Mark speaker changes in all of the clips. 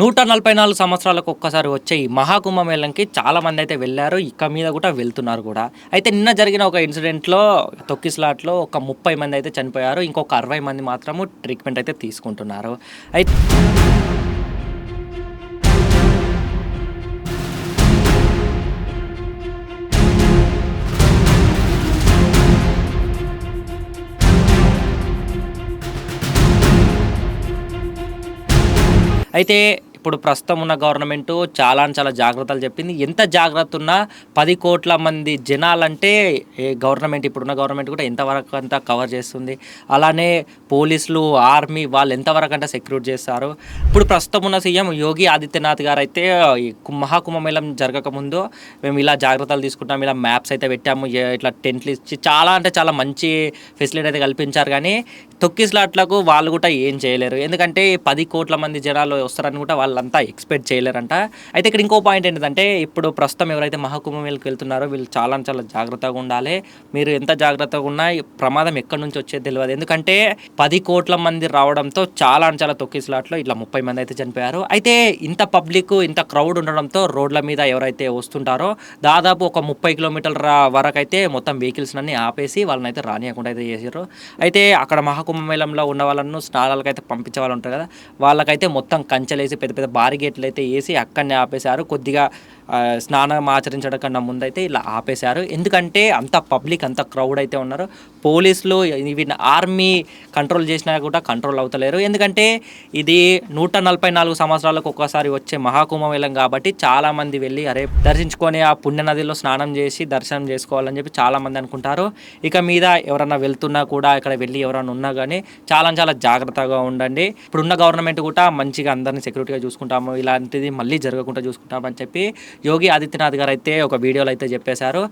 Speaker 1: నూట నలభై నాలుగు సంవత్సరాలకు ఒక్కసారి వచ్చే ఈ మహాకుంభమేళంకి చాలా అయితే వెళ్ళారు. ఇక మీద కూడా వెళ్తున్నారు కూడా. అయితే నిన్న జరిగిన ఒక ఇన్సిడెంట్లో తొక్కిస్లాట్లో ఒక ముప్పై మంది అయితే చనిపోయారు. ఇంకొక అరవై మంది మాత్రము ట్రీట్మెంట్ అయితే తీసుకుంటున్నారు. అయితే అయితే ఇప్పుడు ప్రస్తుతం ఉన్న గవర్నమెంట్ చాలా అంటే చాలా జాగ్రత్తలు చెప్పింది. ఎంత జాగ్రత్త ఉన్నా పది కోట్ల మంది జనాలంటే ఏ గవర్నమెంట్ ఇప్పుడున్న గవర్నమెంట్ కూడా ఎంతవరకు అంతా కవర్ చేస్తుంది. అలానే పోలీసులు ఆర్మీ వాళ్ళు ఎంతవరకు అంటే సెక్యూరిటీ చేస్తారు. ఇప్పుడు ప్రస్తుతం ఉన్న సీఎం యోగి ఆదిత్యనాథ్ గారు అయితే ఈ మహాకుంభమేళం జరగకముందు మేము ఇలా జాగ్రత్తలు తీసుకుంటాం ఇలా మ్యాప్స్ అయితే పెట్టాము. ఇట్లా టెంట్లు ఇచ్చి చాలా అంటే చాలా మంచి ఫెసిలిటీ అయితే కల్పించారు కానీ తొక్కిస్లాట్లకు వాళ్ళు కూడా ఏం చేయలేరు. ఎందుకంటే పది కోట్ల మంది జనాలు వస్తారని కూడా వాళ్ళు వాళ్ళంతా ఎక్స్పెక్ట్ చేయలేరంట. అయితే ఇక్కడ ఇంకో పాయింట్ ఏంటంటే ఇప్పుడు ప్రస్తుతం ఎవరైతే మహాకుంభమేళకి వెళ్తున్నారో వీళ్ళు చాలా చాలా జాగ్రత్తగా ఉండాలి. మీరు ఎంత జాగ్రత్తగా ఉన్నా ప్రమాదం ఎక్కడి నుంచి వచ్చేది తెలియదు ఎందుకంటే పది కోట్ల మంది రావడంతో చాలా అంటే చాలా తొక్కిస్లాట్లో ఇట్లా ముప్పై మంది అయితే చనిపోయారు. అయితే ఇంత పబ్లిక్ ఇంత క్రౌడ్ ఉండడంతో రోడ్ల మీద ఎవరైతే వస్తుంటారో దాదాపు ఒక ముప్పై కిలోమీటర్ల వరకు అయితే మొత్తం వెహికల్స్ అన్ని ఆపేసి వాళ్ళని అయితే రానియకుండా అయితే చేసారు అయితే అక్కడ మహాకుంభమేళంలో ఉన్న వాళ్ళను స్నానాలకు అయితే పంపించే వాళ్ళు ఉంటారు కదా వాళ్ళకైతే మొత్తం కంచెలేసి పెద్ద పెద్ద బారి గేట్లు అయితే వేసి అక్కడనే ఆపేశారు. కొద్దిగా స్నానం ఆచరించడం కన్నా ముందైతే ఇలా ఆపేశారు. ఎందుకంటే అంత పబ్లిక్ అంత క్రౌడ్ అయితే ఉన్నారు. పోలీసులు ఇవి ఆర్మీ కంట్రోల్ చేసినా కూడా కంట్రోల్ అవుతలేరు. ఎందుకంటే ఇది నూట నలభై నాలుగు సంవత్సరాలకు ఒక్కసారి వచ్చే మహాకుంభమేళం కాబట్టి చాలా మంది వెళ్ళి అరే దర్శించుకొని ఆ పుణ్య నదిలో స్నానం చేసి దర్శనం చేసుకోవాలని చెప్పి చాలామంది అనుకుంటారు. ఇక మీద ఎవరన్నా వెళ్తున్నా కూడా ఇక్కడ వెళ్ళి ఎవరైనా ఉన్నా కానీ చాలా చాలా జాగ్రత్తగా ఉండండి. ఇప్పుడున్న గవర్నమెంట్ కూడా మంచిగా అందరినీ సెక్యూరిటీగా చూసుకుంటాము. ఇలాంటిది మళ్ళీ జరగకుండా చూసుకుంటామని చెప్పి యోగి ఆదిత్యనాథ్ గారు అయితే ఒక వీడియోలో అయితే చెప్పేశారు.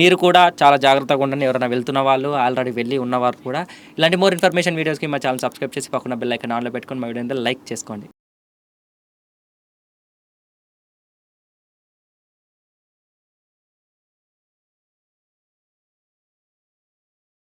Speaker 1: మీరు కూడా చాలా జాగ్రత్తగా ఉండండి. ఎవరైనా వెళ్తున్న వాళ్ళు ఆల్రెడీ వెళ్ళి ఉన్నవారు కూడా ఇలాంటి మోర్ ఇన్ఫర్మేషన్ వీడియోస్కి మా ఛానల్ సబ్స్క్రైబ్ చేసి పక్కన బెల్ ఐకన్ ఆన్లో పెట్టుకొని మా వీడియో లైక్ చేసుకోండి.